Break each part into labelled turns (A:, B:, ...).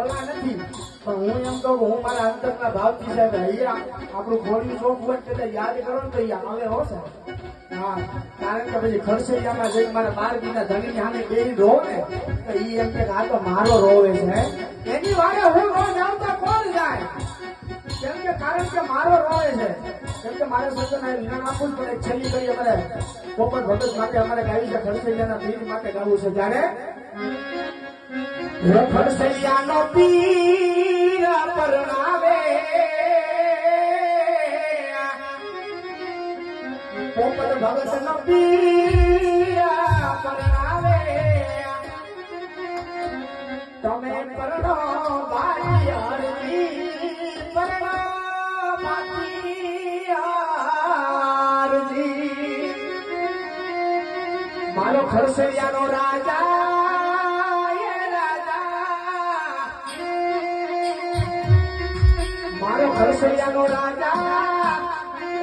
A: હું એમ કહું હું મારા અંતરના ભાવથી સાહેબ અહીંયા આપણું ખોડિયું શોખ હોય કદાચ યાદ કરો ને તો અહીંયા આવે હો સાહેબ. હા, કારણ કે પછી ખરસૈયામાં જઈને મારા બાર બીના ધણી સામે બેરી રો ને, તો એ એમ કે આ તો મારો રોવે છે એની વારે હું રોજ જાઉં તો કોણ જાય? કેમ કે કારણ કે મારો રોવે છે. કેમ કે મારે સજ્જન વિરામ આપવું જ પડે. છેલ્લી કરી અમારે પોપટ ભગત માટે અમારે ગાવી છે ખરસૈયાના પીર માટે ગાવું છે. ત્યારે ખડસૈયાનો પીરા પરણાવે. પોપટ ભગત નો પીરા પરણાવે. તમે પરણો ભાઈ હરજી પરણો માતી હરજી રાજા મારો ખરસૈયાનો રાજા,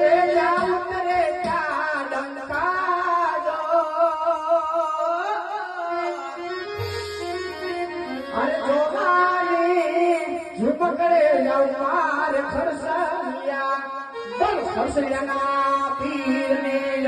A: એ જાઉં રે ત્યાં ડંકાજો. અરે ઝુમકડે જાઉં મારે ખરસૈયા, બોલ જય